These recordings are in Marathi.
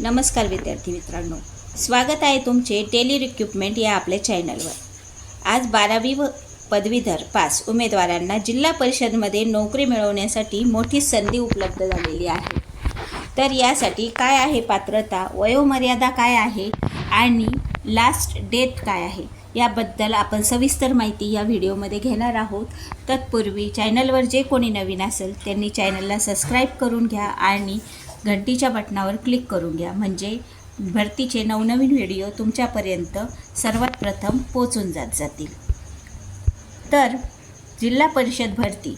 नमस्कार विद्यार्थी मित्रांनो. स्वागत आहे तुमचे टेली रिक्रुटमेंट या आपल्या चॅनलवर आज बारावी व पदवीधर पास उमेदवारांना जिल्हा परिषदमध्ये नोकरी मिळवण्यासाठी मोठी संधी उपलब्ध झालेली आहे. तर यासाठी काय आहे पात्रता वयोमर्यादा काय आहे आणि लास्ट डेट काय आहे याबद्दल आपण सविस्तर माहिती या व्हिडिओमध्ये घेणार आहोत. तत्पूर्वी चॅनलवर जे कोणी नवीन असेल त्यांनी चॅनलला सबस्क्राईब करून घ्या आणि घंटीच्या बटणावर क्लिक करून घ्या. म्हणजे भरतीचे नवनवीन व्हिडिओ तुमच्यापर्यंत सर्वात प्रथम पोचून जात जातील. तर जिल्हा परिषद भरती.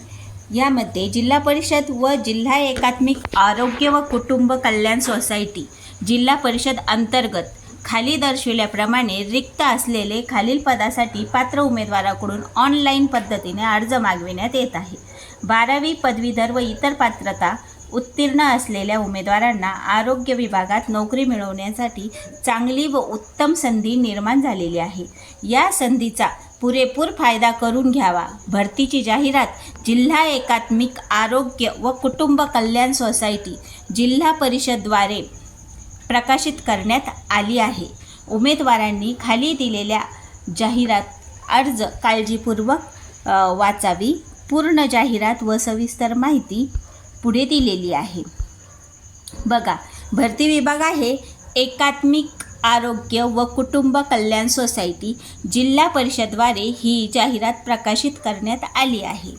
यामध्ये जिल्हा परिषद व जिल्हा एकात्मिक आरोग्य व कुटुंब कल्याण सोसायटी जिल्हा परिषद अंतर्गत खाली दर्शविल्याप्रमाणे रिक्त असलेले खालील पदासाठी पात्र उमेदवाराकडून ऑनलाईन पद्धतीने अर्ज मागविण्यात येत आहे. बारावी पदवीधर व इतर पात्रता उत्तीर्ण असलेल्या उमेदवारांना आरोग्य विभागात नोकरी मिळवण्यासाठी चांगली व उत्तम संधी निर्माण झालेली आहे. या संधीचा पुरेपूर फायदा करून घ्यावा. भरतीची जाहिरात जिल्हा एकात्मिक आरोग्य व कुटुंब कल्याण सोसायटी जिल्हा परिषदद्वारे प्रकाशित करण्यात आली आहे. उमेदवारांनी खाली दिलेल्या जाहिरात अर्ज काळजीपूर्वक वाचावी. पूर्ण जाहिरात व सविस्तर माहिती पुढे दिलेली आहे. बघा भरती विभाग आहे एकात्मिक आरोग्य व कुटुंब कल्याण सोसायटी. जिल्हा परिषदद्वारे ही जाहिरात प्रकाशित करण्यात आली आहे.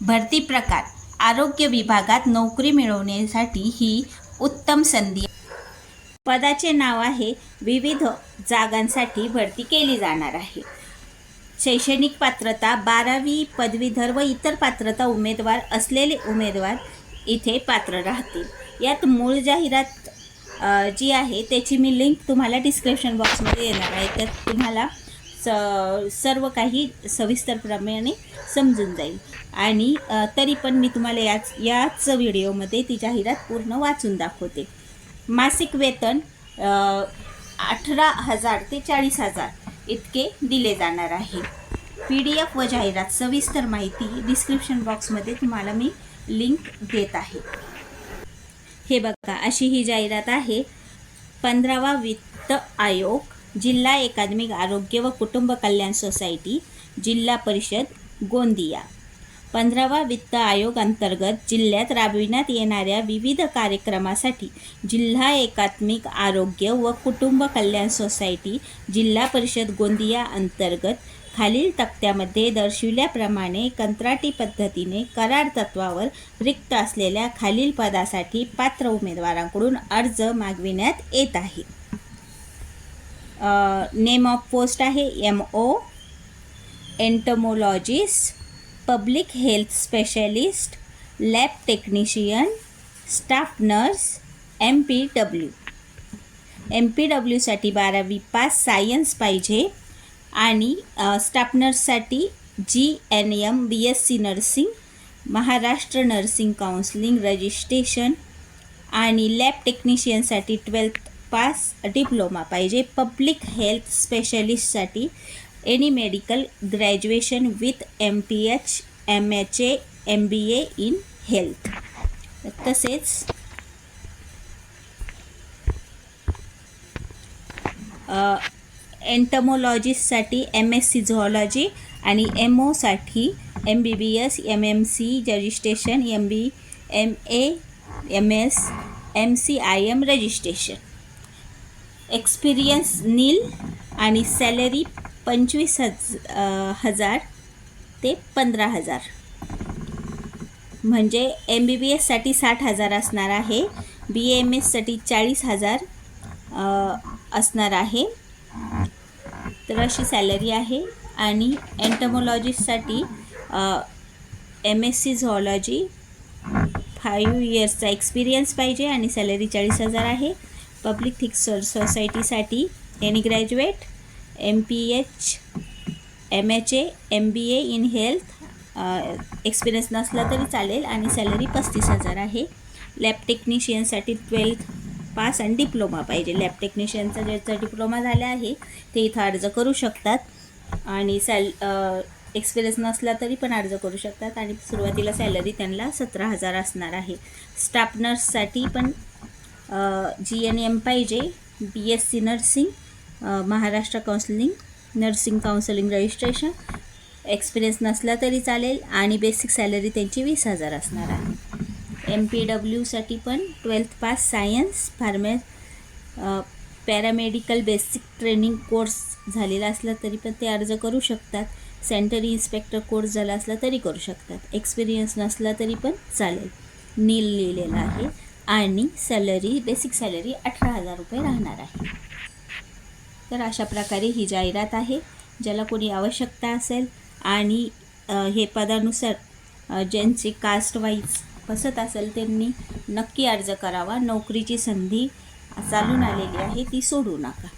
भरती प्रकार आरोग्य विभागात नोकरी मिळवण्यासाठी ही उत्तम संधी पदाचे नाव आहे विविध जागांसाठी भरती केली जाणार आहे. शैक्षणिक पात्रता बारावी पदवीधर व इतर पात्रता उमेदवार असलेले उमेदवार इथे पात्र राहतील. यात मूळ जाहिरात जी आहे त्याची मी लिंक तुम्हाला डिस्क्रिप्शन बॉक्समध्ये येणार आहे. त्यात तुम्हाला स सर्व काही सविस्तरप्रमाणे समजून जाईल. आणि तरी पण मी तुम्हाला याच याच व्हिडिओमध्ये ती जाहिरात पूर्ण वाचून दाखवते. मासिक वेतन अठरा हजार ते चाळीस हजार इतके दिले जाणार आहे. पी डी एफ व जाहिरात सविस्तर माहिती डिस्क्रिप्शन बॉक्समध्ये तुम्हाला मी लिंक देत आहे. हे बघा अशी ही जाहिरात आहे. पंधरावा वित्त आयोग जिल्हा एकात्मिक आरोग्य व कुटुंब कल्याण सोसायटी जिल्हा परिषद गोंदिया. पंधरावा वित्त आयोग अंतर्गत जिल्ह्यात राबविण्यात येणाऱ्या विविध कार्यक्रमासाठी जिल्हा एकात्मिक आरोग्य व कुटुंब कल्याण सोसायटी जिल्हा परिषद गोंदिया अंतर्गत खालील तक्त्यामध्ये दर्शविल्याप्रमाणे कंत्राटी पद्धतीने करार तत्वावर रिक्त असलेल्या खालील पदासाठी पात्र उमेदवारांकडून अर्ज मागविण्यात येत आहे. नेम ऑफ पोस्ट आहे M O entomologist public health specialist lab technician staff nurse M P W M P डब्ल्यूसाठी बारावी पास सायन्स पाहिजे. आणि अ, staff नर्ससाठी G N M B S C nursing Maharashtra nursing counselling registration आणि लॅब टेक्निशियनसाठी ट्वेल्थ पास डिप्लोमा पाहिजे. Public health स्पेशलिस्टसाठी any medical graduation with M P H M H A M B A in health तसेच एंटमोलॉजिस्टसाठी एम एस सी झॉलॉजी आणि M ओसाठी M B B S M M C registration M B M A M S M C I M registration experience nil आणि सॅलरी पंचवीस हज हजार ते पंधरा हजार. म्हणजे एम बी बी एससाठी साठ हजार असणार आहे बी एम एससाठी चाळीस हजार असणार आहे. तर अशी सॅलरी आहे आणि एंटमोलॉजिस्टसाठी M S C zoology five इयर्सचा experience पाहिजे आणि सॅलरी चाळीस हजार आहे. पब्लिक थिक्स सोसायटीसाठी any graduate M P H M H A M B A in health experience नसला तरी चालेल आणि सॅलरी पस्तीस हजार आहे. लॅब टेक्निशियनसाठी ट्वेल्थ पास आणि डिप्लोमा पाहिजे. लॅब टेक्निशियनचा ज्याचा डिप्लोमा झाला आहे ते इथं अर्ज करू शकतात. आणि सॅल एक्सपिरियन्स नसला तरी पण अर्ज करू शकतात. आणि सुरुवातीला सॅलरी त्यांना सतरा हजार असणार आहे. स्टाफ नर्ससाठी पण जी एन एम पाहिजे. B S C nursing Maharashtra counselling nursing counselling registration experience नसला तरी चालेल. आणि बेसिक सॅलरी त्यांची वीस हजार असणार आहे. एम पी डब्ल्यूसाठी पण twelfth pass science pharma paramedical basic training course झालेला असला तरी पण ते अर्ज करू शकतात. सेंटरी इन्स्पेक्टर कोर्स झाला असला तरी करू शकतात. एक्सपिरियन्स नसला तरी पण चालेल. नील लिहिलेलं आहे. आणि सॅलरी बेसिक सॅलरी अठरा हजार रुपये राहणार आहे. तर अशा प्रकारे ही जाहिरात आहे. ज्याला कोणी आवश्यकता असेल आणि हे पदानुसार ज्यांचे कास्ट वाईज फसत असेल त्यांनी नक्की अर्ज करावा. नोकरीची संधी चालून आलेली आहे ती सोडू नका.